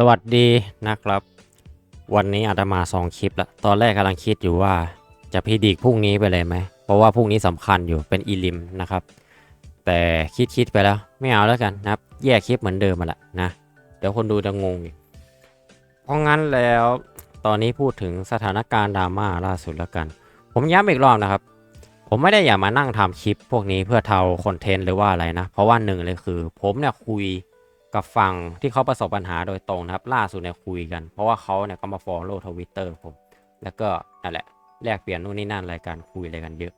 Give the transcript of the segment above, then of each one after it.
สวัสดีนะครับ วันนี้อาจจะมาสองคลิปละตอนแรกกำลังคิดอยู่ว่าจะพีดีกพรุ่งนี้ไปเลยไหม เพราะว่าพรุ่งนี้สำคัญอยู่เป็นอีลิมนะครับ แต่คิดคิดไปแล้วไม่เอาแล้วกันนะครับ แยกคลิปเหมือนเดิมมาละนะ เดี๋ยวคนดูจะงงอีกเพราะงั้นแล้วตอนนี้พูดถึงสถานการณ์ดราม่าล่าสุดแล้วกัน ผมย้ำอีกรอบนะครับ ผมไม่ได้อยากมานั่งทำคลิปพวกนี้เพื่อเทาคอนเทนต์หรือว่าอะไรนะ เพราะว่าหนึ่งเลยคือ ผมเนี่ยคุย กับฝั่งที่เขาประสบปัญหาโดยตรงนะครับ ล่าสุดเนี่ยคุยกัน เพราะว่าเขาเนี่ยก็มาฟอลโล่ทวิตเตอร์ผม แล้วก็นั่นแหละแลกเปลี่ยนนู่นนี่นั่นรายการคุยอะไรกันเยอะ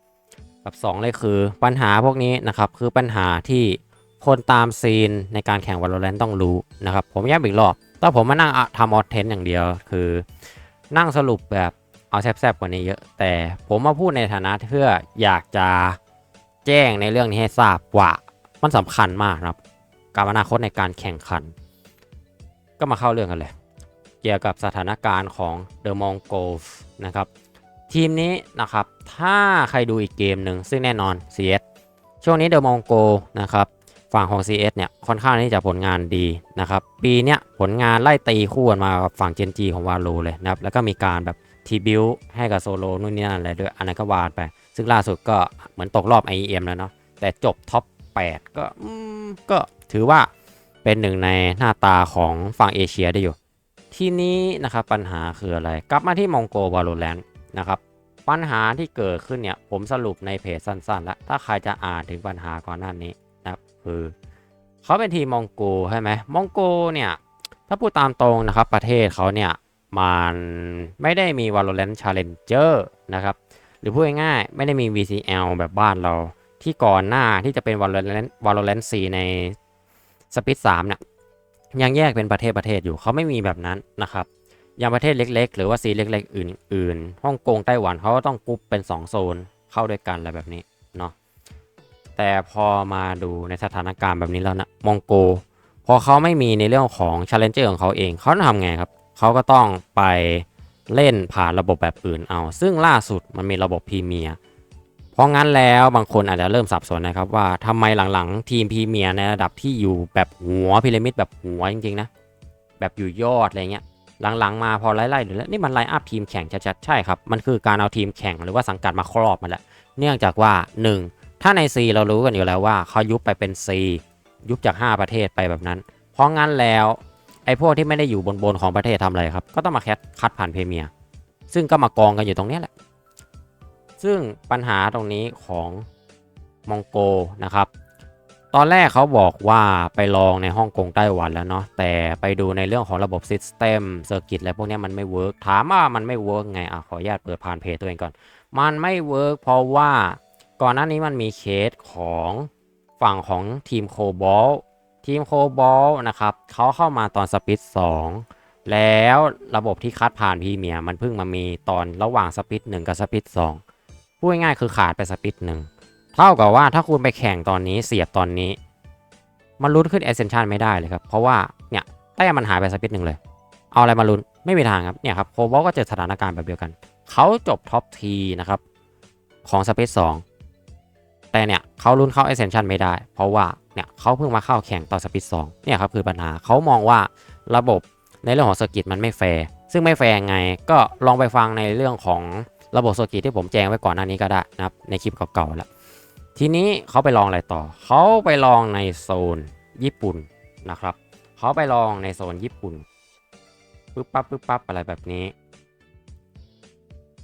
กับสองเลยคือปัญหาพวกนี้นะครับคือปัญหาที่คนตามซีนในการแข่ง Valorant ต้องรู้นะครับ ผมย้ำอีกรอบถ้าผมมานั่งทำออเทนอย่างเดียวคือ นั่งสรุปแบบเอาแซบๆกว่านี้เยอะ แต่ผมมาพูดในฐานะเพื่ออยากจะแจ้งในเรื่องนี้ให้ทราบว่ามันสำคัญมากครับ กับอนาคตในการแข่งขัน ก็มาเข้าเรื่องกันเลย เกี่ยวกับสถานการณ์ของ The Mongols นะครับ ทีมนี้นะครับ ถ้าใครดูอีกเกมหนึ่งซึ่งแน่นอน CS ช่วงนี้ The Mongo นะครับฝั่งของ CS เนี่ยค่อนข้างที่จะผลงานดีนะครับ ปีเนี้ยผลงานไล่ตีคู่กันมากับฝั่ง Gen G ของวาโลเลยนะครับ แล้วก็มีการแบบทีบิวให้กับโซโลนู่นนี่นั่นอะไรด้วยอันนั้นก็วาดไป ซึ่งล่าสุดก็เหมือนตกรอบ IEM แล้วเนาะแต่จบท็อป 8 ก็ก็ถือว่าเป็นหนึ่งในหน้าตาของฝั่งเอเชียได้อยู่ ทีนี้นะครับปัญหาคืออะไร กลับมาที่มองโกวาโลแรนต์นะครับปัญหาที่เกิดขึ้นเนี่ยผมสรุปในเพจสั้นๆ แล้ว ถ้าใครจะอ่านถึงปัญหาก่อนหน้านี้นะครับคือเขาเป็นทีมมองโกใช่ไหมมองโกเนี่ยถ้าพูดตามตรงนะครับประเทศเขาเนี่ยมันไม่ได้มี Valorant Challenger นะครับ หรือพูดง่ายๆไม่ได้มี VCL แบบบ้านเรา ที่ก่อนหน้าที่จะเป็น Valorant Valorant 4 ใน Speed 3เนี่ยยังแยกเป็นประเทศประเทศอยู่เขาไม่มีแบบนั้นนะครับอย่างประเทศเล็ก ๆ หรือว่าซีเล็ก ๆ อื่นๆฮ่องกงไต้หวันเขาก็ต้องกรุ๊ปเป็น 2 โซนเข้าด้วยกันอะไรแบบนี้เนาะแต่พอมาดูในสถานการณ์แบบนี้แล้วนะมองโก พอเขาไม่มีในเรื่องของ Challenger ของเขาเองเขาทำไงครับเขาก็ต้องไปเล่นผ่านระบบแบบอื่นเอา ซึ่งล่าสุดมันมีระบบพรีเมียร์ เพราะงั้นแล้วบางคนอาจจะเริ่มสับสนนะครับว่าทำไมหลังๆ ทีมพรีเมียร์ในระดับที่อยู่แบบหัวพีระมิดแบบหัวจริงๆนะแบบอยู่ยอดอะไรเงี้ยหลังๆมาพอไล่ๆดูแล้วนี่มันไลน์อัพทีมแข่งชัดๆใช่ครับมันคือการเอาทีมแข่งหรือว่าสังกัดมาครอบมันแหละเนื่องจากว่า 1. ถ้าใน C เรารู้กันอยู่แล้วว่าเขายุบไปเป็น C ยุบจาก 5 ประเทศไปแบบนั้น เพราะงั้นแล้วไอ้พวกที่ไม่ได้อยู่บนบนของประเทศทำอะไรครับ ก็ต้องมาแคทคัดผ่านเพเมีย ซึ่งก็มากองกันอยู่ตรงเนี้ยแหละ ซึ่งปัญหาตรงนี้ของมองโกนะครับ ตอนแรกเขาบอกว่าไปลองในฮ่องกงไต้หวันแล้วเนาะแต่ไปดูในเรื่องของระบบซิสเต็มเซอร์กิตอะไรพวกนี้มันไม่เวิร์กถามว่ามันไม่เวิร์กไงอะขออนุญาตเปิดผ่านเพจตัวเองก่อน มันไม่เวิร์กเพราะว่าก่อนหน้านี้มันมีเคสของฝั่งของทีมโคบอลทีมโคบอลนะครับเขาเข้ามาตอนสปิด2แล้วระบบที่คัดผ่านพรีเมียมันเพิ่งมามีตอนระหว่างสปิด1กับสปิด2 พูดง่ายๆคือขาดไปสปิดหนึ่งเท่ากับว่าถ้าคุณไปแข่งตอนนี้เสียบตอนนี้ มันลุ้นขึ้น Ascension ไม่ได้เลยครับ เพราะว่าเนี่ยแต้มมันหายไปสักนิดหนึ่งเลย เอาอะไรมาลุ้นไม่มีทางครับเนี่ยครับโคบอลก็เจอสถานการณ์แบบเดียวกัน เขาจบท็อปทีนะครับของสเปซ2แต่เนี่ยเขาลุ้นเข้า Ascension ไม่ได้ เพราะว่าเนี่ยเขาเพิ่งมาเข้าแข่งตอนสปีด2เนี่ยครับคือปัญหาเขามองว่าระบบในเรื่องของเกิตมันไม่แฟร์ซึ่งไม่แฟร์ไงก็ลองไปฟังในเรื่องของ ระบบเซกิที่ผมแจ้งไว้ก่อนหน้านี้ก็ได้นะครับในคลิปเก่าๆแล้วทีนี้เขาไปลองอะไรต่อ เขาไปลองในโซนญี่ปุ่นนะครับ เขาไปลองในโซนญี่ปุ่นปึ๊บปั๊บปึ๊บปั๊บอะไรแบบนี้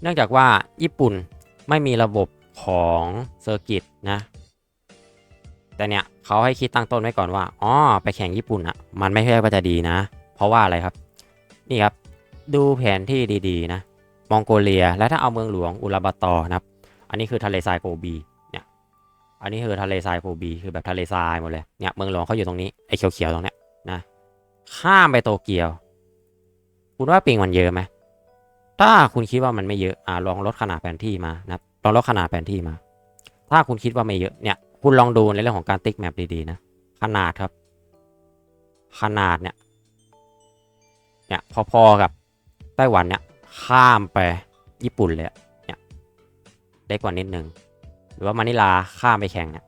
เนื่องจากว่าญี่ปุ่นไม่มีระบบของเซอร์กิตนะแต่เนี่ยเขาให้คิดตั้งต้นไว้ก่อนว่าอ๋อไปแข่งญี่ปุ่นอะมันไม่ใช่ว่าจะดีนะ เพราะว่าอะไรครับ นี่ครับ ดูแผนที่ดีๆนะ มองโกเลีย และถ้าเอาเมืองหลวงอุลาบาตอ์นะครับ อันนี้คือทะเลทรายโกบีเนี่ย อันนี้คือทะเลทรายโคบี คือแบบทะเลทรายหมดเลย เนี่ยเมืองหลวงเขาอยู่ตรงนี้ไอ้เขียวๆตรงเนี้ยนะข้ามไปโตเกียว คุณว่าปิงมันเยอะไหมถ้าคุณคิดว่ามันไม่เยอะอ่าลองลดขนาดแผนที่มานะลองลดขนาดแผนที่มา ถ้าคุณคิดว่าไม่เยอะเนี่ย คุณลองดูในเรื่องของการติ๊กแมปดีๆนะขนาดครับ ขนาดเนี่ยเนี่ยพอๆกับไต้หวันเนี่ย ข้ามไปญี่ปุ่นเลยเนี่ยเล็กกว่านิดนึง หรือว่ามะนิลาข้ามไปแข่งเนี่ย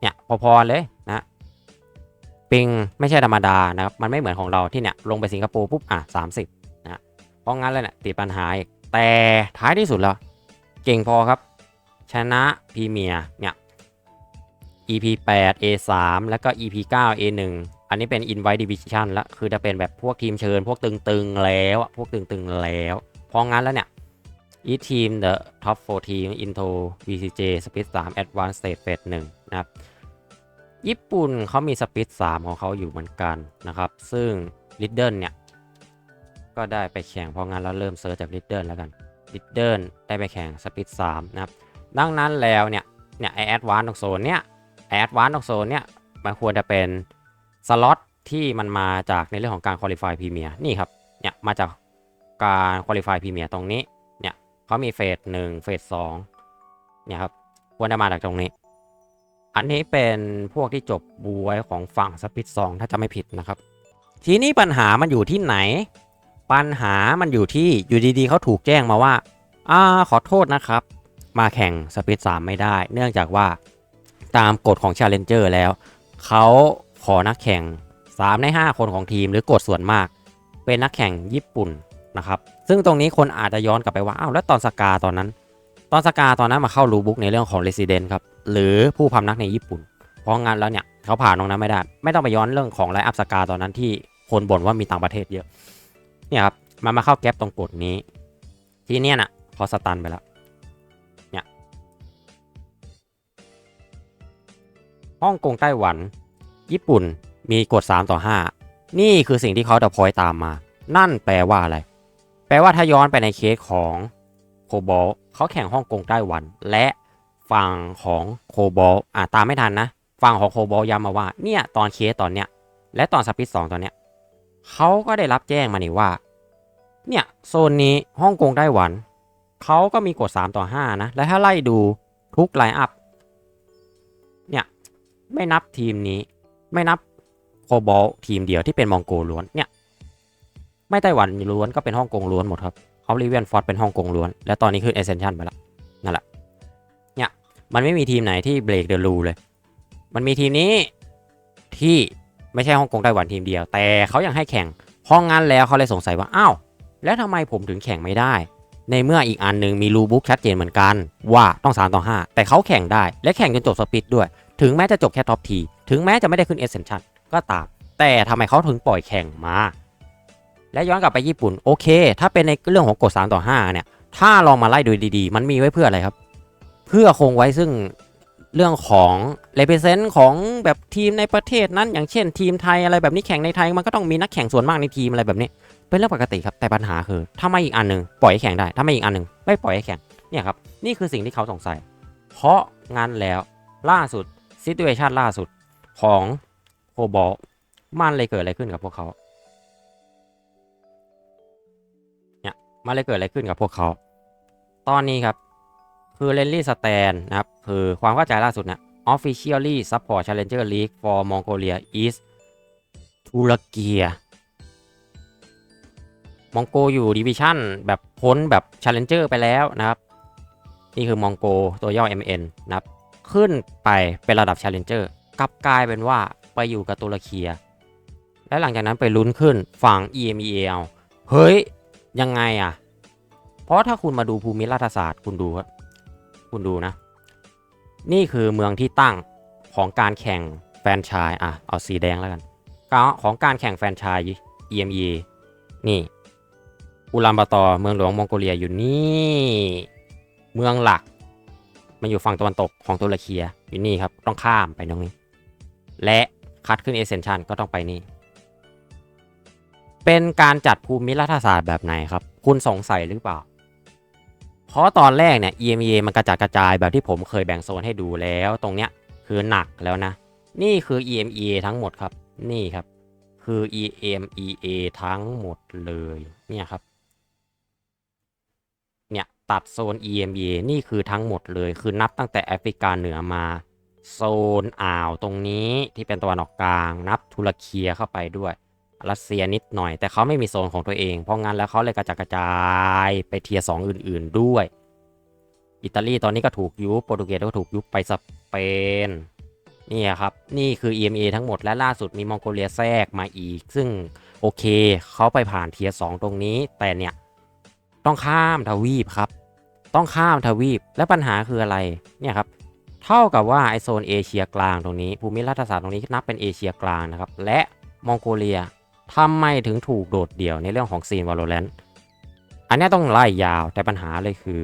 เนี่ยพอๆเลยนะปิงไม่ใช่ธรรมดานะครับ มันไม่เหมือนของเราที่เนี่ยลงไปสิงคโปร์ปุ๊บอะ30นะฮะเพราะงั้นเลยเนี่ยติดปัญหาอีกแต่ท้ายที่สุดแล้ว เก่งพอครับ ชนะพรีเมียร์เนี่ย EP 8 A3 แล้วก็ EP 9 A1 อันนี้เป็น Invite Division ละคือจะเป็นแบบพวกทีมเชิญ พวกตึงๆแล้ว พวกตึงๆแล้ว ราะงั้นแล้วเนี่ย e team the top 4 team into VCJ Speed 3 Advanced Stage Phase 1นะครับ ญี่ปุ่นเขามี Speed 3ของเขาอยู่เหมือนกันนะครับ ซึ่ง l i d d e r เนี่ย ก็ได้ไปแข่งเพราะงั้นแล้วเริ่มเซิร์ชจาก l i d d e r แล้วกัน l i d d e r ได้ไปแข่ง Speed 3นะครับ ดังนั้นแล้วเนี่ย เนี่ยไอแอดวานตรงโซนเนี่ยไอแอดวานตรงโซนเนี่ย มันควรจะเป็นสล็อตที่มันมาจากในเรื่องของการคุริฟายพรีเมียร์นี่ครับ เนี่ย มาจาก การคุริฟายพรีเมียร์ตรงนี้ เนี่ยเขามีเฟสหนึ่งเฟสสองเนี่ยครับควรจะมาจากตรงนี้ อันนี้เป็นพวกที่จบบวยของฝั่งสปิดสองถ้าจะไม่ผิดนะครับ ทีนี้ปัญหามันอยู่ที่ไหน ปัญหามันอยู่ที่อยู่ดีๆเขาถูกแจ้งมาว่าอ่าขอโทษนะครับ มาแข่งสปีด3ไม่ได้ เนื่องจากว่าตามกฎของ Challenger แล้วเขาขอนักแข่ง 3 ใน 5 คนของทีมหรือกฎส่วนมาก เป็นนักแข่งญี่ปุ่น นะครับ ซึ่งตรงนี้คนอาจจะย้อนกลับไปว่าอ้าวแล้วตอนสกาตอนนั้น ตอนสกาตอนนั้นมาเข้ารูบุ๊กในเรื่องของ Resident ครับหรือผู้พำนักในญี่ปุ่น เพราะงั้นแล้วเนี่ยเขาผ่านตรงนั้นไม่ได้ ไม่ต้องไปย้อนเรื่องของไลน์อัพสกาตอนนั้นที่คนบ่นว่ามีต่างประเทศเยอะเนี่ยครับมันมาเข้าแก๊ปตรงกฎนี้ ทีเนี้ยน่ะพอสตันไปแล้วฮ่องกงไต้หวัน ญี่ปุ่นมีกฎ3ต่อ5นี่คือสิ่งที่เขาจะพอยตามมา นั่นแปลว่าอะไร แปลว่าถ้าย้อนไปในเคสของโคบอลเขาแข่งฮ่องกงไต้หวัน และฝั่งของโคบอลอ่าตามไม่ทันนะฝั่งของโคบอลย้ำมาว่าเนี่ยตอนเคสตอนเนี้ยและตอนสปิดสองตอนเนี้ยเขาก็ได้รับแจ้งมานี่ว่า เนี่ยโซนนี้ฮ่องกงไต้หวันเขาก็มีกฎ3ต่อ5นะและถ้าไล่ดูทุกไลน์อัพเนี่ยไม่นับทีมนี้ไม่นับโคบอลทีมเดียวที่เป็นมองโกล้วนเนี่ย ไม่ไต้หวันล้วนก็เป็นฮ่องกงล้วนหมดครับออลิเวียนฟอร์ดเป็นฮ่องกงล้วน และตอนนี้ขึ้นเอเซนชันไปล้วนั่นแหละเนี่ยมันไม่มีทีมไหนที่เบรกเดอะรูเลย มันมีทีมนี้ที่ไม่ใช่ฮ่องกงไต้หวันทีมเดียว แต่เขายังให้แข่งพราะงั้นแล้วเขาเลยสงสัยว่าอ้าวแล้วทำไมผมถึงแข่งไม่ได้ ในเมื่ออีกอันหนึ่งมีรูบุ๊กชัดเจนเหมือนกัน ว่าต้อง3ต่อ 5 แต่เขาแข่งได้และแข่งจนจบสปิดด้วย ถึงแม้จะจบแค่ท็อปทีถึงแม้จะไม่ได้ขึ้นเอเซนชันก็ตามแต่ทำไมเขาถึงปล่อยแข่งมา และย้อนกลับไปญี่ปุ่นโอเค ถ้าเป็นในเรื่องของกฎ3ต่อ5เนี่ยถ้าลองมาไล่ดูดีๆ มันมีไว้เพื่ออะไรครับ เพื่อคงไว้ซึ่งเรื่องของเลเ e เซนต์ของแบบทีมในประเทศนั้น อย่างเช่นทีมไทยอะไรแบบนี้แข่งในไทยมันก็ต้องมีนักแข่งส่วนมากในทีมอะไรแบบนี้ เป็นเรื่องปกติครับแต่ปัญหาคือถ้าไม่อีกอันหนึ่งปล่อยให้แข่งได้ถ้าไม่อีกอันหนึ่งไม่ปล่อยให้แข่งเนี่ยครับนี่คือสิ่งที่เขาสงสัย เพราะงานแล้วล่าสุดซิ t u เ t ชันล่าสุดของโคบอลมันเลยเกิดอะไรขึ้นกับพวกเขา มันเลยเกิดอะไรขึ้นกับพวกเขา ตอนนี้ครับ คือเลนลี่สแตนนะครับ คือความเข้าใจล่าสุดนะ officially support challenger league for Mongolia is ทุรเกียมองโกอยู่ดิวิชั่นแบบพ้นแบบ Challenger ไปแล้วนะครับ นี่คือมองโกตัวย่อ MN นะครับ ขึ้นไปเป็นระดับ Challenger กลับกลายเป็นว่าไปอยู่กับตุรเคียและหลังจากนั้นไปลุ้นขึ้นฝั่ง EMEAL เฮ้ย ยังไงอะ เพราะถ้าคุณมาดูภูมิรัฐศาสตร์คุณดูครับคุณดูนะ นี่คือเมืองที่ตั้งของการแข่งแฟนชายอะเอาสีแดงแล้วกันของการแข่งแฟนชาย EME นี่อุลันบาตอร์เมืองหลวงมองโกเลียอยู่นี่ เมืองหลัก มันอยู่ฝั่งตะวันตกของตุรเคียอยู่นี่ครับต้องข้ามไปตรงนี้ และคัดขึ้นเอเซนชันก็ต้องไปนี่ เป็นการจัดภูมิรัฐศาสตร์แบบไหนครับ คุณสงสัยหรือเปล่า เพราะตอนแรกเนี่ย EMEA มันกระจัดกระจายแบบที่ผมเคยแบ่งโซนให้ดูแล้วตรงเนี้ยคือหนักแล้วนะ นี่คือ EMEA ทั้งหมดครับ นี่ครับ คือ EMEA ทั้งหมดเลยเนี่ยครับเนี่ยตัดโซน EMEA นี่คือทั้งหมดเลยคือนับตั้งแต่แอฟริกาเหนือมาโซนอ่าวตรงนี้ที่เป็นตะวันออกกลาง นับทุรเคียเข้าไปด้วย รัสเซียนิดหน่อย แต่เขาไม่มีโซนของตัวเอง เพราะงั้นแล้วเขาเลยกระจายกระจายไปเทียสองอื่น ๆ ด้วย อิตาลีตอนนี้ก็ถูกยุบโปรตุเกสก็ถูกยุบไปสเปนนี่ครับ นี่คือ EMA ทั้งหมดและล่าสุดมีมองโกเลียแทรกมาอีก ซึ่งโอเคเขาไปผ่านเทียสองตรงนี้ แต่เนี่ย ต้องข้ามทวีปครับ ต้องข้ามทวีปและปัญหาคืออะไรเนี่ยครับเท่ากับว่าไอโซนเอเชียกลางตรงนี้ ภูมิรัฐศาสตร์ตรงนี้นับเป็นเอเชียกลางนะครับและมองโกเลีย ทำไมถึงถูกโดดเดี่ยวในเรื่องของซีนวอลเลแรนอันนี้ต้องไล่ยาวแต่ปัญหาเลยคือ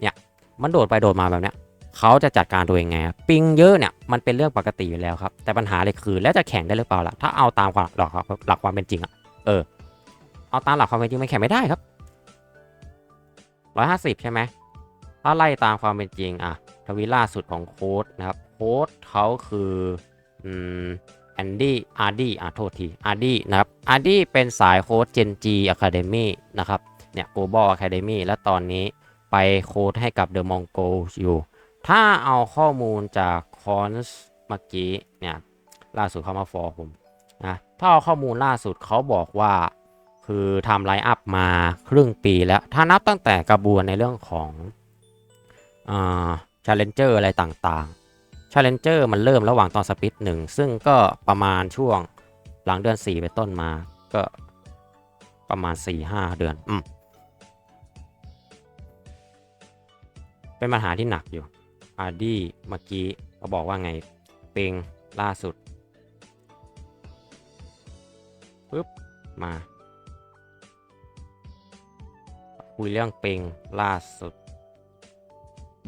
เนี่ยมันโดดไปโดดมาแบบเนี้ยเขาจะจัดการตัวเองไงปิงเยอะเนี่ยมันเป็นเรื่องปกติอยู่แล้วครับ แต่ปัญหาเลยคือ แล้วจะแข่งได้หรือเปล่าล่ะถ้าเอาตามความหลักหลักความเป็นจริงอะเออ เอาตามหลักความเป็นจริงมันแข่งไม่ได้ครับร้อยห้าสิบใช่ไหมถ้าไล่ตามความเป็นจริงอะทวีล่าสุดของโค้ดนะครับโค้ดเขาคืออืม แอนดี้อาร์ดี้อะโทษทีอาร์ดี้นะครับอาร์ดี้เป็นสายโค้ด Gen G Academy นะครับเนี่ย Global Academy และตอนนี้ไปโค้ดให้กับ The Mongo อยู่ ถ้าเอาข้อมูลจากคอนส์เมื่อกี้เนี่ยล่าสุดเขามาฟอร์ผมนะถ้าเอาข้อมูลล่าสุดเขาบอกว่าคือทำไลน์อัพมาครึ่งปีแล้ว ถ้านับตั้งแต่กระบวนในเรื่องของอ่า Challenger อะไรต่าง ๆ Challenger มันเริ่มระหว่างตอนสปิดหนึ่งซึ่งก็ประมาณช่วงหลังเดือน 4 ไปต้นมา ก็ประมาณ 4-5 เดือน อืม เป็นปัญหาที่หนักอยู่อาร์ดี้เมื่อกี้เขาบอกว่าไงเปงล่าสุดปึ๊บ มา คุยเรื่องเปงล่าสุด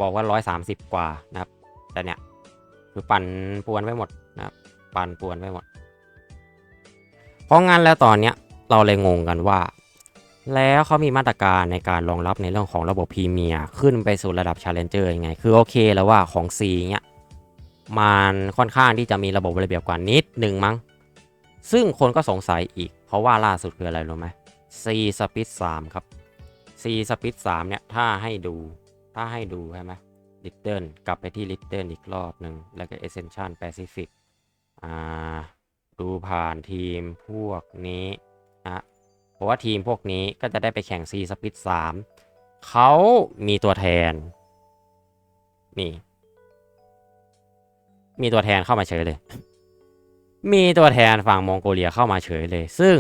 บอกว่า 130 กว่านะครับ แต่เนี่ย คือปั่นป่วนไว้หมดนะครับปั่นป่วนไว้หมด เพราะงั้นแล้วตอนเนี้ยเราเลยงงกันว่า แล้วเขามีมาตรการในการรองรับในเรื่องของระบบพรีเมียร์ขึ้นไปสู่ระดับ Challenger ยังไง คือโอเคแล้วว่าของ C เนี้ยมันค่อนข้างที่จะมีระบบระเบียบกว่านิดหนึ่งมั้ง ซึ่งคนก็สงสัยอีก เพราะว่าล่าสุดคืออะไรรู้ไหม C Speed 3 ครับ C Speed 3 เนี่ย ถ้าให้ดู ถ้าให้ดูใช่ไหม Little กลับไปที่ Little อีกรอบหนึ่งแล้วก็ Ascension Pacific อ่าดูผ่านทีมพวกนี้นะเพราะว่าทีมพวกนี้ก็จะได้ไปแข่ง C Split 3เขามีตัวแทน นี่ มีตัวแทนเข้ามาเฉยเลย มีตัวแทนฝั่งมองโกเลียเข้ามาเฉยเลย ซึ่ง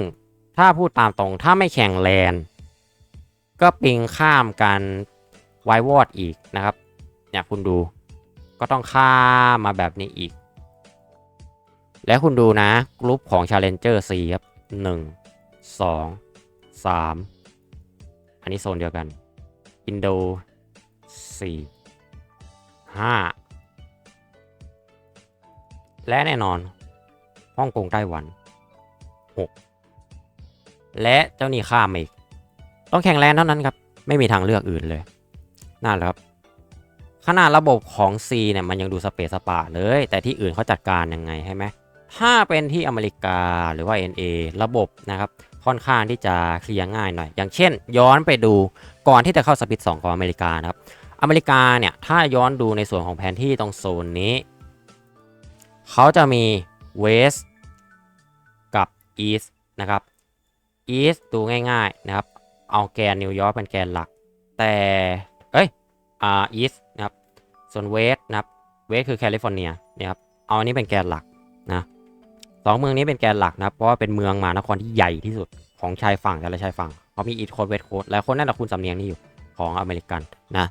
ถ้าพูดตามตรงถ้าไม่แข่งแลนก็ปิงข้ามกันไววอดอีกนะครับ เนี่ยคุณดู ก็ต้องข้ามมาแบบนี้อีก แล้วคุณดูนะกลุ่มของ Challenger C ครับ 1 2 3 อันนี้โซนเดียวกัน อินโด 4 5 และแน่นอนฮ่องกงไต้หวัน 6 และเจ้านี่ข้ามอีก ต้องแข่งแรงเท่านั้นครับ ไม่มีทางเลือกอื่นเลยนั่นแหละครับ ขนาดระบบของ C เนี่ยมันยังดูสเปซสปาเลย แต่ที่อื่นเขาจัดการยังไงใช่ไหมถ้าเป็นที่อเมริกาหรือว่า NA ระบบนะครับค่อนข้างที่จะเคลียร์ง่ายหน่อย อย่างเช่น ย้อนไปดูก่อนที่จะเข้าสปิด2ของอเมริกานะครับอเมริกาเนี่ยถ้าย้อนดูในส่วนของแผนที่ตรงโซนนี้ เขาจะมี West กับ East นะครับ East ดูง่ายๆนะครับเอาแกนนิวยอร์กเป็นแกนหลัก แต่เอ้ย อ่า East นะครับ ส่วน West นะครับ West คือแคลิฟอร์เนียนะครับ เอาอันนี้เป็นแกนหลักนะสองเมืองนี้เป็นแกนหลักนะเพราะว่าเป็นเมืองมหานครที่ใหญ่ที่สุดของชายฝั่งแต่ละชายฝั่งเขามีอีทโคดเวสโคดและคนนั่นแหละคุณสำเนียงนี่อยู่ของอเมริกันนะ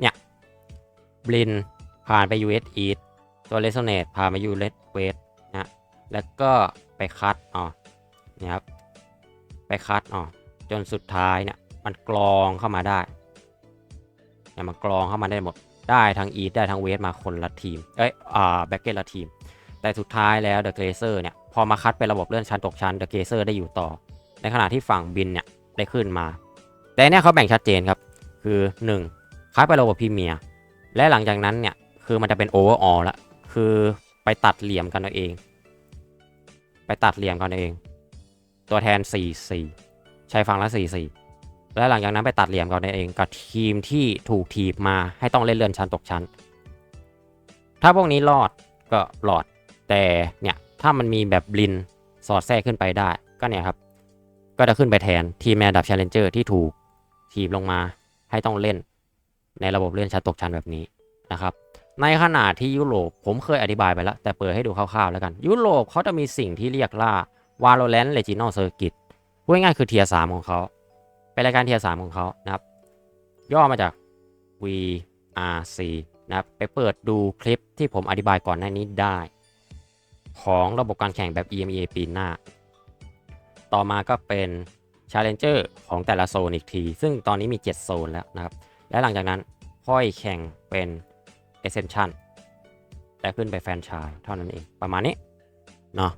เนี่ยบลินผ่านไป US East ตัวเล s เน t ผ่านไป US West นะแล้วก็ไปคัดอ๋อเนี่ยครับไปคัดอ๋อจนสุดท้ายเนี่ยมันกรองเข้ามาได้ เนี่ยมันกรองเข้ามาได้หมด ได้ทั้ง East ได้ทั้ง West มาคนละทีม เอ้ย อ่า แบ็กเก็ตละทีม แต่สุดท้ายแล้ว The Glazer เนี่ย พอมาคัดเป็นระบบเลื่อนชั้นตกชั้น The Glazer ได้อยู่ต่อ ในขณะที่ฝั่งบินเนี่ยได้ขึ้นมา แต่เนี่ยเขาแบ่งชัดเจนครับ คือ 1 คัดไประบบพรีเมียร์ และหลังจากนั้นเนี่ย คือมันจะเป็นโอเวอร์ออลละ คือไปตัดเหลี่ยมกันเอาเอง ไปตัดเหลี่ยมกันเอาเองตัวแทน 4-4 ใช้ฝั่งละ 4-4 และหลังจากนั้นไปตัดเหลี่ยมกันเองกับทีมที่ถูกทีบมาให้ต้องเล่นเลื่อนชั้นตกชั้น ถ้าพวกนี้รอดก็รอด แต่เนี่ยถ้ามันมีแบบบลินสอดแทรกขึ้นไปได้ก็เนี่ยครับ ก็จะขึ้นไปแทนทีมในระดับ Challenger ที่ถูกทีบลงมาให้ต้องเล่นในระบบเลื่อนชั้นตกชั้นแบบนี้นะครับในขณะที่ยุโรปผมเคยอธิบายไปแล้ว แต่เปิดให้ดูคร่าวๆแล้วกัน ยุโรปเขาจะมีสิ่งที่เรียกว่า Valorant Regional Circuit พูดง่ายๆคือเทียสามของเขา เป็นรายการเทียร์สามของเขานะครับ ย่อมาจาก VRC นะครับ ไปเปิดดูคลิปที่ผมอธิบายก่อนหน้านี้ได้ ของระบบการแข่งแบบ EMEA ปีหน้า ต่อมาก็เป็น Challenger ของแต่ละโซนอีกที ซึ่งตอนนี้มี 7 โซนแล้วนะครับ และหลังจากนั้นค่อยแข่งเป็น Ascension และขึ้นไปแฟนชส์เท่านั้นเองประมาณนี้เนาะ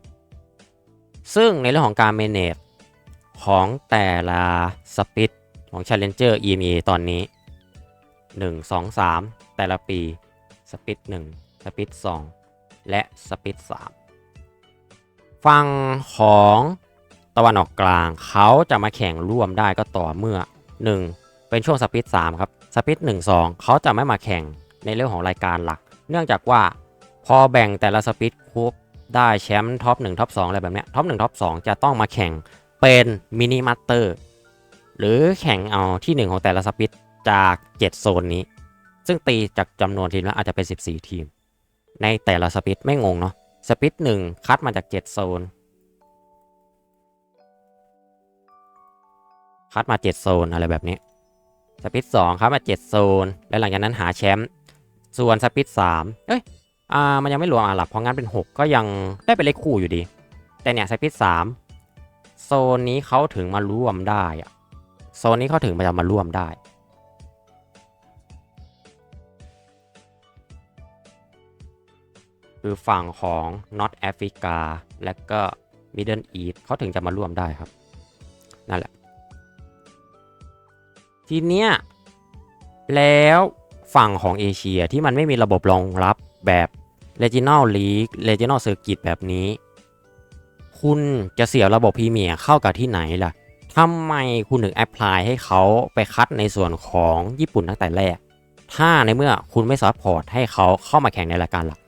ซึ่งในเรื่องของการ manage ของแต่ละสปิดของ Challenger EMA ตอนนี้ 1 2 3 แต่ละปีสปิด1สปิด2และสปิด3ฝั่งของตะวันออกกลางเขาจะมาแข่งร่วมได้ก็ต่อเมื่อ 1 เป็นช่วงสปิด3ครับสปิด1 2 เขาจะไม่มาแข่งในเรื่องของรายการหลัก เนื่องจากว่าพอแบ่งแต่ละสปิดครบได้แชมป์ท็อป1ท็อป2อะไรแบบเนี้ยท็อป1ท็อป2จะต้องมาแข่ง เป็นมินิมัตเตอร์หรือแข่งเอาที่ 1 ของแต่ละสปิดจาก 7 โซนนี้ ซึ่งตีจากจำนวนทีมแล้วอาจจะเป็น 14 ทีม ในแต่ละสปิดไม่งงเนาะสปิด1คัดมาจาก 7 โซน คัดมา 7 โซนอะไรแบบนี้สปิด2คัดมา 7 โซน แล้วหลังจากนั้นหาแชมป์ส่วนสปิด3เอ้ยอ่ามันยังไม่รวมอาหรับเพราะงั้นเป็น 6 ก็ยังได้เป็นเลขคู่อยู่ดี แต่เนี่ยสปิด3 โซนนี้เขาถึงมาร่วมได้อะโซนนี้เขาถึงมาจะมาร่วมได้ คือฝั่งของ North Africa และก็ Middle East เขาถึงจะมาร่วมได้ครับ นั่นแหละ ทีเนี้ย แล้วฝั่งของเอเชียที่มันไม่มีระบบรองรับแบบ Regional League Regional Circuit แบบนี้ คุณจะเสียระบบพรีเมียร์เข้ากับที่ไหนล่ะทำไมคุณถึงแอพพลายให้เขาไปคัดในส่วนของญี่ปุ่นตั้งแต่แรก ถ้าในเมื่อคุณไม่ซัพพอร์ตให้เขาเข้ามาแข่งในรายการหลัก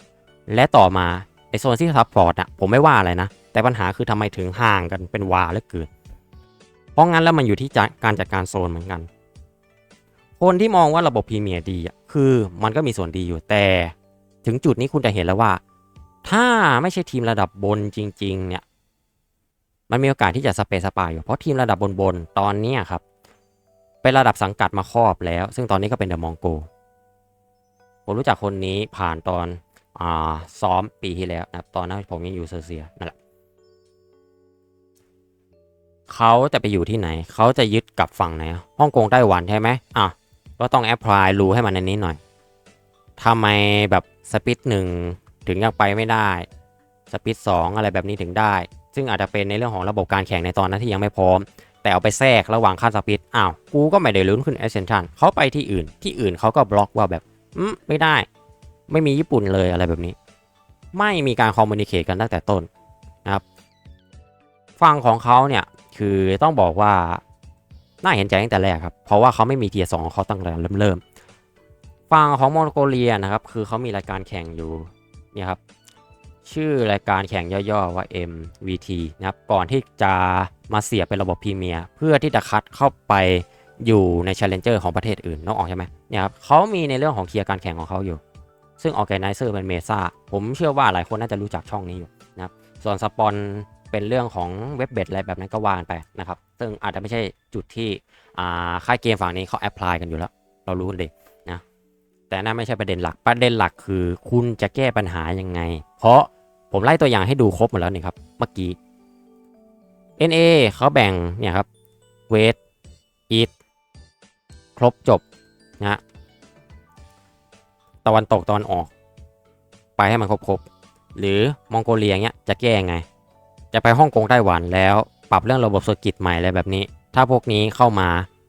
และต่อมาไอโซนที่ซัพพอร์ตอะผมไม่ว่าอะไรนะ แต่ปัญหาคือทำไมถึงห่างกันเป็นวาเหลือเกิน เพราะงั้นแล้วมันอยู่ที่การจัดการโซนเหมือนกัน คนที่มองว่าระบบพรีเมียร์ดีอะคือมันก็มีส่วนดีอยู่แต่ ถึงจุดนี้คุณจะเห็นแล้วว่า ถ้าไม่ใช่ทีมระดับบนจริง ๆ เนี่ย มันมีโอกาสที่จะสเปซสปายอยู่เพราะทีมระดับบนๆตอนนี้ครับเป็นระดับสังกัดมาครอบแล้ว ซึ่งตอนนี้ก็เป็นเดอะมองโกผมรู้จักคนนี้ผ่านตอนอ่าซ้อมปีที่แล้วนะครับตอนนั้นผมยังอยู่เซอร์เซียนั่นแหละเขาจะไปอยู่ที่ไหน เขาจะยึดกับฝั่งไหนฮ่องกงไต้หวันใช่ไหมอะก็ต้องแอพพลายรูให้มันในนี้หน่อยทำไมแบบสปิดหนึ่งถึงยังไปไม่ได้ สปิดสองอะไรแบบนี้ถึงได้ ซึ่งอาจจะเป็นในเรื่องของระบบการแข่งในตอนนั้นที่ยังไม่พร้อม แต่เอาไปแทรกระหว่างขั้นสปิดอ้าว กูก็ไม่ได้ลุ้นขึ้น Ascension เขาไปที่อื่น ที่อื่นเขาก็บล็อกว่าแบบอืมไม่ได้ ไม่มีญี่ปุ่นเลยอะไรแบบนี้ ไม่มีการคอมมูนิเคตกันตั้งแต่ต้นนะครับฝั่งของเขาเนี่ยคือต้องบอกว่าน่าเห็นใจตั้งแต่แรกครับ เพราะว่าเขาไม่มีเทียร์สองของเขาตั้งแต่เริ่มเริ่มฝั่งของมองโกเลียนะครับ คือเขามีรายการแข่งอยู่เนี่ยครับ ชื่อรายการแข่งย่อๆว่า MVT นะครับก่อนที่จะมาเสียเป็นระบบพรีเมียร์เพื่อที่จะคัดเข้าไปอยู่ใน Challenger ของประเทศอื่นนอกออกใช่ไหมเนี่ยครับเขามีในเรื่องของเคลียร์การแข่งของเขาอยู่ ซึ่ง Organizer เป็นเมซ่าผมเชื่อว่าหลายคนน่าจะรู้จักช่องนี้อยู่นะครับส่วนสปอนเป็นเรื่องของเว็บเบ็ดอะไรแบบนั้นก็ว่ากันไปนะครับซึ่งอาจจะไม่ใช่จุดที่ค่ายเกมฝั่งนี้เขาแอพพลายกันอยู่แล้ว เรารู้เลยนะแต่นั่นไม่ใช่ประเด็นหลักประเด็นหลักคือ คุณจะแก้ปัญหายังไง เพราะ ผมไล่ตัวอย่างให้ดูครบหมดแล้วนี่ครับ เมื่อกี้ NA เขาแบ่งเนี่ยครับเวทอีทครบจบนะฮะตะวันตกตะวันออก ไปให้มันครบๆหรือมองโกเลียเงี้ยจะแก้ยังไง จะไปฮ่องกงไต้หวันแล้วปรับเรื่องระบบเซอร์กิตใหม่อะไรแบบนี้ ถ้าพวกนี้เข้ามา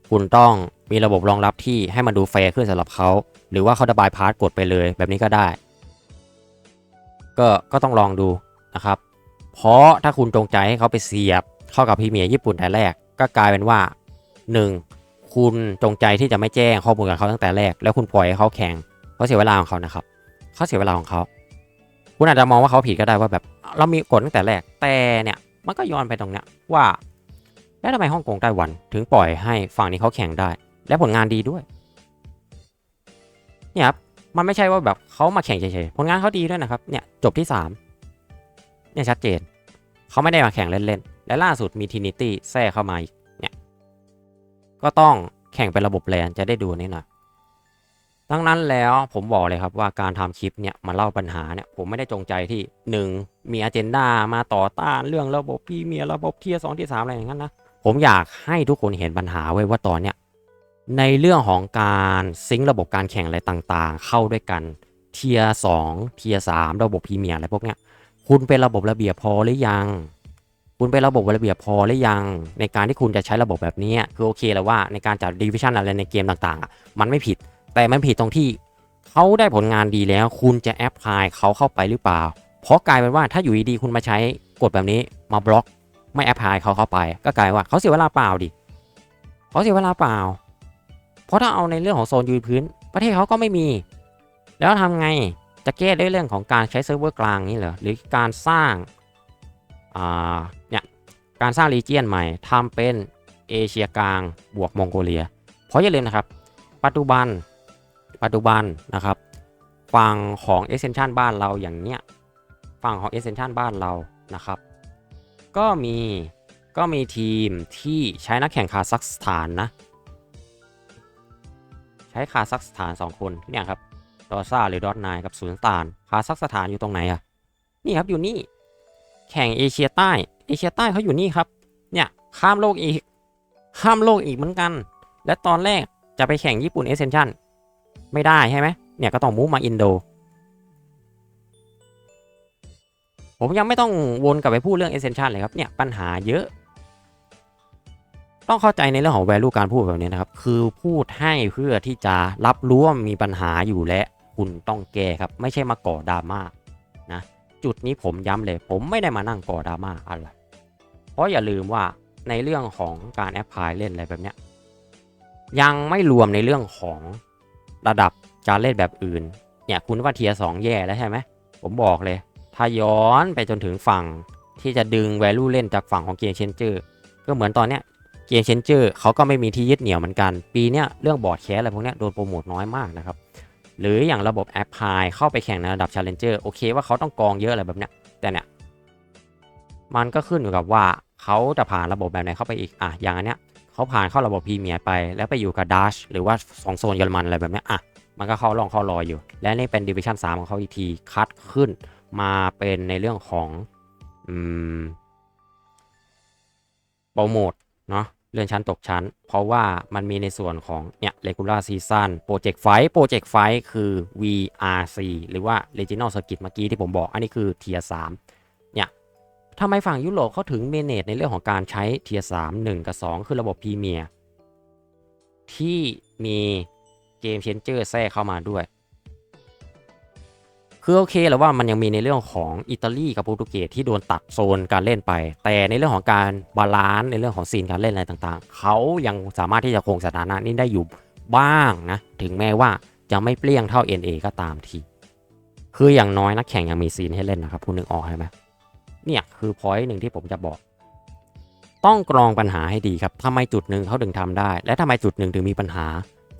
คุณต้องมีระบบรองรับที่ให้มันดูแฟร์ขึ้นสำหรับเขา หรือว่าเขาจะบายพาสกดไปเลยแบบนี้ก็ได้ ก็ก็ต้องลองดูนะครับ เพราะถ้าคุณจงใจให้เขาไปเสียบเข้ากับพรีเมียร์ญี่ปุ่นแต่แรก ก็กลายเป็นว่า 1. คุณจงใจที่จะไม่แจ้งข้อมูลกับเขาตั้งแต่แรก แล้วคุณปล่อยให้เขาแข่งเขาเสียเวลาของเขานะครับเขาเสียเวลาของเขาคุณอาจจะมองว่าเขาผิดก็ได้ว่าแบบ เรามีกฎตั้งแต่แรกแต่เนี่ยมันก็ย้อนไปตรงเนี้ยว่า แล้วทำไมฮ่องกงไต้หวัน ถึงปล่อยให้ฝั่งนี้เขาแข่งได้ และผลงานดีด้วยเนี่ยครับ มันไม่ใช่ว่าแบบเขามาแข่งเฉยๆผลงานเขาดีด้วยนะครับ เนี่ยจบที่ 3 เนี่ยชัดเจน เขาไม่ได้มาแข่งเล่นๆ และล่าสุดมีทินิตี้แทรกเข้ามาอีก เนี่ย ก็ต้องแข่งเป็นระบบแลนจะได้ดูนี่หน่อยดังนั้นแล้วผมบอกเลยครับว่าการทำคลิปเนี่ยมาเล่าปัญหาเนี่ยผมไม่ได้จงใจที่ 1 มีอ g e n d a มาต่อต้านเรื่องระบบพี่เมียระบบเทียสองที่สามอะไรอย่างนั้นนะผมอยากให้ทุกคนเห็นปัญหาไว้ว่าตอนเนี้ย ในเรื่องของการซิงค์ระบบการแข่งอะไรต่างๆ เข้าด้วยกันเทียสองเทียสามระบบพรีเมียร์อะไรพวกเนี้ยคุณเป็นระบบระเบียบพอหรือยัง คุณเป็นระบบระเบียบพอหรือยัง ในการที่คุณจะใช้ระบบแบบนี้คือโอเคแล้วว่าในการจัดดิวิชันอะไรในเกมต่างๆ มันไม่ผิด แต่มันผิดตรงที่เขาได้ผลงานดีแล้ว คุณจะแอปพลายเขาเข้าไปหรือเปล่า เพราะกลายเป็นว่าถ้าอยู่ดีๆคุณมาใช้กฎแบบนี้มาบล็อก ไม่แอปพลายเขาเข้าไป ก็กลายว่าเขาเสียเวลาเปล่าดิเขาเสียเวลาเปล่า เพราะถ้าเอาในเรื่องของโซนยืนพื้น ประเทศเขาก็ไม่มี แล้วทำไงจะแก้ด้วยเรื่องของการใช้เซิร์ฟเวอร์กลางนี่เหรอหรือการสร้างอ่าเนี่ยการสร้างรีเจียนใหม่ทำเป็นเอเชียกลางบวกมองโกเลีย เพราะอย่าลืมนะครับ ปัจจุบันปัจจุบันนะครับฝั่งของ Extension บ้านเราอย่างเนี้ยฝั่งของ Extension บ้านเรานะครับ ก็มีก็มีทีมที่ใช้นักแข่งคาซัคสถานนะ ช้คาซัคสถาน 2 คนเนี่ยครับดอซ่าหรือดอทนายกับศูนย์ตานคาซัคสถานอยู่ตรงไหนอะนี่ครับอยู่นี่ แข่งเอเชียใต้เอเชียใต้เขาอยู่นี่ครับ เนี่ยข้ามโลกอีก ข้ามโลกอีกเหมือนกัน และตอนแรกจะไปแข่งญี่ปุ่นเอเซนชันไม่ได้ใช่ไหมเนี่ยก็ต้องมูฟมาอินโด ผมยังไม่ต้องวนกลับไปพูดเรื่อง Essential เลยครับเนี่ยปัญหาเยอะ ต้องเข้าใจในเรื่องของ value การพูดแบบนี้นะครับ คือพูดให้เพื่อที่จะรับรู้ว่ามีปัญหาอยู่และคุณต้องแก้ครับ ไม่ใช่มาก่อดราม่านะจุดนี้ผมย้ำเลย ผมไม่ได้มานั่งก่อดราม่าอะไร เพราะอย่าลืมว่าในเรื่องของการแอปพลายเล่นอะไรแบบเนี้ยยังไม่รวมในเรื่องของระดับการเล่นแบบอื่น เนี่ยคุณว่าเทียสองแย่แล้วใช่ไหมผมบอกเลย ถ้าย้อนไปจนถึงฝั่งที่จะดึง value เล่นจากฝั่งของเกมเชนเจอร์ก็เหมือนตอนเนี้ย เกมเชนเจอร์เขาก็ไม่มีที่ยึดเหนี่ยวเหมือนกัน ปีเนี้ยเรื่องบอร์ดแคสอะไรพวกเนี้ยโดนโปรโมทน้อยมากนะครับ หรืออย่างระบบแอปพลายเข้าไปแข่งในระดับ Challenger โอเคว่าเขาต้องกองเยอะอะไรแบบเนี้ยแต่เนี่ยมันก็ขึ้นอยู่กับว่าเขาจะผ่านระบบแบบไหนเข้าไปอีกอะอย่างอันเนี้ยเขาผ่านเข้าระบบพรีเมียร์ไป แล้วไปอยู่กับดัชหรือว่าสองโซนเยอรมันอะไรแบบเนี้ยอะมันก็เข้าร่องเข้ารอยอยู่ และนี่เป็นดิวิชั่น3ของเขาอีกทีคัดขึ้นมาเป็นในเรื่องของอืมโปรโมทเนาะ เลื่อนชั้นตกชั้น เพราะว่ามันมีในส่วนของเนี่ย regular season project fight project fight คือ VRC หรือว่า regional circuit เมื่อกี้ที่ผมบอก อันนี้คือเทีย3เนี่ยทำไมฝั่งยุโรปเขาถึงเมเนจในเรื่องของการใช้เทีย3 1กับ 2 คือระบบพรีเมียร์ที่มีเกมเชนเจอร์แทรกเข้ามาด้วย คือโอเคแหล้วว่ามันยังมีในเรื่องของอิตาลีกับโปรตุเกสที่โดนตัดโซนการเล่นไป แต่ในเรื่องของการบาลานซ์ในเรื่องของซีนการเล่นอะไรต่างๆ เขายังสามารถที่จะคงสถานะนี้ได้อยู่บ้างนะถึงแม้ว่าจะไม่เปรี้ยงเท่า NA ก็ตามทีคืออย่างน้อยนักแข่งยังมีซีนให้เล่นนะครับคุณนึกออกใช่ไหมเนี่ยคือพอยต์หนึ่งที่ผมจะบอก ต้องกรองปัญหาให้ดีครับทำไมจุดหนึ่งเขาถึงทำได้ และทำไมจุดหนึ่งถึงมีปัญหา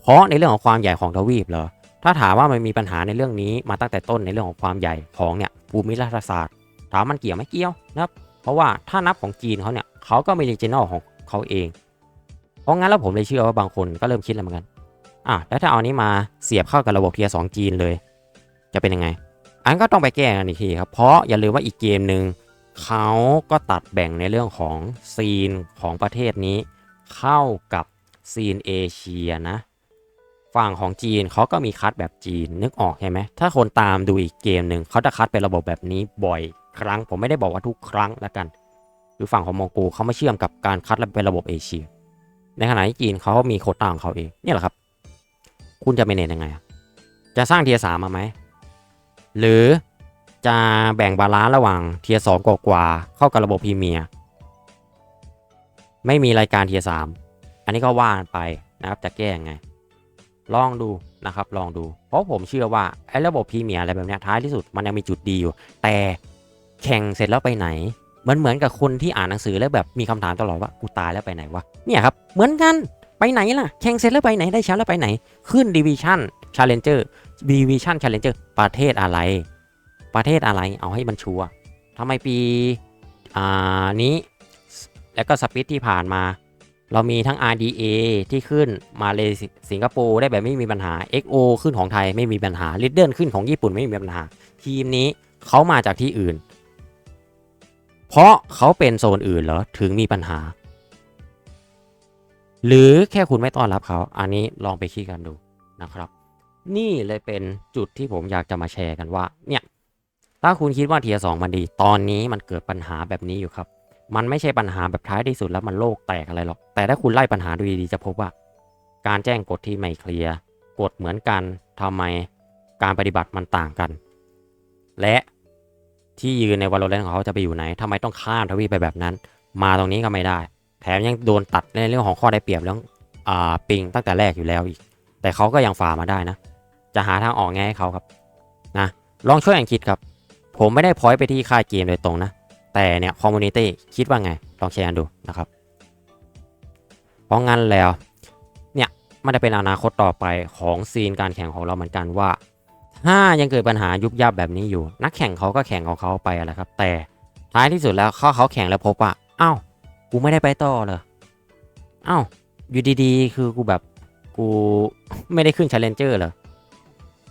เพราะในเรื่องของความใหญ่ของทวีปเหรอ ถ้าถามว่ามันมีปัญหาในเรื่องนี้มาตั้งแต่ต้นในเรื่องของความใหญ่ของเนี่ยภูมิรัฐศาสตร์ ถามมันเกี่ยวไหมเกี่ยวนะครับ เพราะว่าถ้านับของจีนเขาเนี่ยเขาก็มีรีเนอลของเขาเอง เพราะงั้นแล้วผมเลยเชื่อว่าบางคนก็เริ่มคิดแล้วเหมือนกันอะแล้วถ้าเอานี้มาเสียบเข้ากับระบบเทียสองจีนเลย จะเป็นยังไง อันก็ต้องไปแก้กันอีกทีครับ เพราะอย่าลืมว่าอีกเกมหนึ่งเขาก็ตัดแบ่งในเรื่องของซีนของประเทศนี้ เข้ากับซีนเอเชียนะ ฝั่งของจีนเขาก็มีคัดแบบจีนนึกออกใช่ไหมถ้าคนตามดูอีกเกมหนึ่งเขาจะคัดเป็นระบบแบบนี้บ่อยครั้ง ผมไม่ได้บอกว่าทุกครั้งละกันคือฝั่งของมองโกเขาไม่เชื่อมกับการคัดเป็นระบบเอเชีย ในขณะที่จีนเขามีโคต้าของเขาเองนี่แหละครับ คุณจะเมเนจยังไง จะสร้างเทียสามมาไหม หรือจะแบ่งบาลานซ์ระหว่างเทียสองกว่าเข้ากับระบบพรีเมียร์ไม่มีรายการเทียสามอันนี้ก็ว่านไปนะครับจะแก้ยังไง ลองดูนะครับลองดู เพราะผมเชื่อว่าไอ้ระบบพรีเมียร์อะไรแบบนี้ท้ายที่สุดมันยังมีจุดดีอยู่ แต่แข่งเสร็จแล้วไปไหนมือนเหมือนกับคนที่อ่านหนังสือแล้วแบบมีคำถามตลอดว่ากูตายแล้วไปไหนวะเนี่ยครับเหมือนกันไปไหนล่ะแข่งเสร็จแล้วไปไหนได้แชมป์แล้วไปไหน ขึ้นดิวิชั่นชาเลนเจอร์ดิวิชั่นชาเลนเจอร์ประเทศอะไร ประเทศอะไรเอาให้มันชัวร์ทำไมปีอ่านี้ แล้วก็สปิทที่ผ่านมา เรามีทั้ง RDA ที่ขึ้นมาเลสิงคโปร์ได้แบบไม่มีปัญหา XO ขึ้นของไทยไม่มีปัญหา l ิดเดิลขึ้นของญี่ปุ่นไม่มีปัญหา ทีมนี้เขามาจากที่อื่น เพราะเขาเป็นโซนอื่นเหรอถึงมีปัญหา หรือแค่คุณไม่ต้อนรับเขา อันนี้ลองไปคิดกันดูนะครับ นี่เลยเป็นจุดที่ผมอยากจะมาแชร์กันว่า เนี่ย ถ้าคุณคิดว่าเทียสองมันดี ตอนนี้มันเกิดปัญหาแบบนี้อยู่ครับ มันไม่ใช่ปัญหาแบบท้ายที่สุดแล้วมันโลกแตกอะไรหรอก แต่ถ้าคุณไล่ปัญหาดูดีๆจะพบว่า การแจ้งกฎที่ไม่เคลียร์กฎเหมือนกันทำไมการปฏิบัติมันต่างกัน และที่ยืนในวอลเลนของเขาจะไปอยู่ไหนทำไมต้องข้ามทวีปไปแบบนั้น มาตรงนี้ก็ไม่ได้ แถมยังโดนตัดในเรื่องของข้อได้เปรียบเรื่องอ่าปิงตั้งแต่แรกอยู่แล้วอีก แต่เขาก็ยังฝ่ามาได้นะ จะหาทางออกไงให้เขาครับนะลองช่วยกันคิดครับ ผมไม่ได้พอยต์ไปที่ค่ายเกมโดยตรงนะ แต่เนี่ยคอมมูนิตี้คิดว่าไง ลองแชร์กันดูนะครับเพราะงั้นแล้วเนี่ยมันจะเป็นอนาคตต่อไปของซีนการแข่งของเราเหมือนกันว่าถ้ายังเกิดปัญหายุบยับแบบนี้อยู่ นักแข่งเขาก็แข่งของเขาไปอะไรครับ แต่ท้ายที่สุดแล้วเขาเขาแข่งแล้วพบว่าอ้าวกูไม่ได้ไปต่อเลยอ้าวอยู่ดีๆ คือกูแบบกูไม่ได้ขึ้น Challenger เหรอ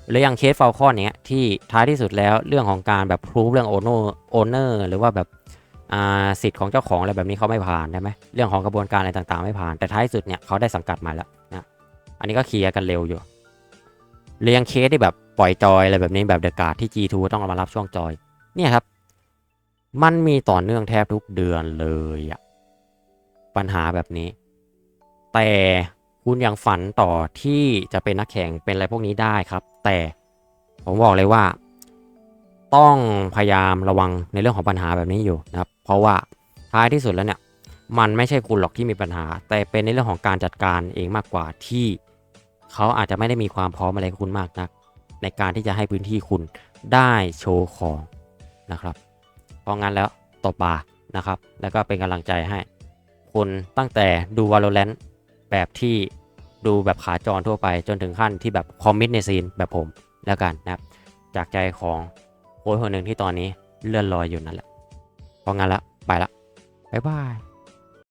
หรืออย่างเคสฟ a ลคอนเนี้ยที่ท้ายที่สุดแล้วเรื่องของการแบบพรูฟเรื่องโอโนโอเนอร์หรือว่าแบบอ่าสิทธิ์ของเจ้าของอะไรแบบนี้เขาไม่ผ่านได้ไหมเรื่องของกระบวนการอะไรต่างๆ ไม่ผ่านแต่ท้ายสุดเนี่ยเขาได้สังกัดมาแล้วนะอันนี้ก็เคลียร์กันเร็วอยู่เรียงเคสที่แบบปล่อยจอยอะไรแบบนี้แบบเดอะการ์ดที่ G2 ต้องมารับช่วงจอยเนี่ยครับ มันมีต่อเนื่องแทบทุกเดือนเลยอะปัญหาแบบนี้ แต่คุณยังฝันต่อที่จะเป็นนักแข่งเป็นอะไรพวกนี้ได้ครับ แต่ผมบอกเลยว่า ต้องพยายามระวังในเรื่องของปัญหาแบบนี้อยู่นะครับ เพราะว่าท้ายที่สุดแล้วเนี่ยมันไม่ใช่คุณหรอกที่มีปัญหา แต่เป็นในเรื่องของการจัดการเองมากกว่าที่เขาอาจจะไม่ได้มีความพร้อมอะไรคุณมากนัก ในการที่จะให้พื้นที่คุณได้โชว์ของนะครับ เพราะงั้นแล้วตบบานะครับ แล้วก็เป็นกำลังใจให้ คุณตั้งแต่ดู Valorant แบบที่ ดูแบบขาจรทั่วไปจนถึงขั้นที่แบบคอมมิตในซีนแบบผมแล้วกันนะครับ จากใจของโค้ชคนหนึ่งที่ตอนนี้เลื่อนลอยอยู่นั่นแหละพราะงั้นละไปละบ๊ายบาย